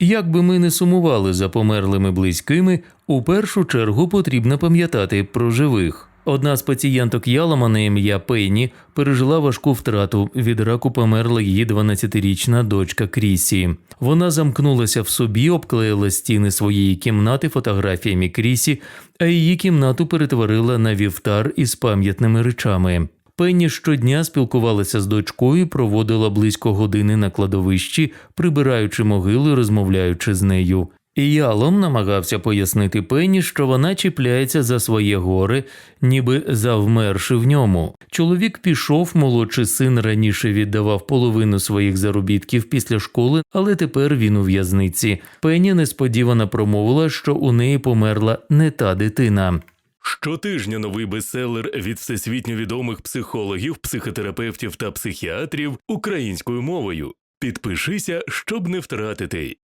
Як би ми не сумували за померлими близькими, у першу чергу потрібно пам'ятати про живих. Одна з пацієнток Ялома на ім'я Пенні пережила важку втрату. Від раку померла її 12-річна дочка Крісі. Вона замкнулася в собі, обклеїла стіни своєї кімнати фотографіями Крісі, а її кімнату перетворила на вівтар із пам'ятними речами. Пенні щодня спілкувалася з дочкою, проводила близько години на кладовищі, прибираючи могилу, розмовляючи з нею. І Ялом намагався пояснити Пенні, що вона чіпляється за своє горе, ніби завмерши в ньому. Чоловік пішов, молодший син раніше віддавав половину своїх заробітків після школи, але тепер він у в'язниці. Пенні несподівано промовила, що у неї померла не та дитина. Щотижня новий бестселер від всесвітньо відомих психологів, психотерапевтів та психіатрів українською мовою. Підпишися, щоб не втратити.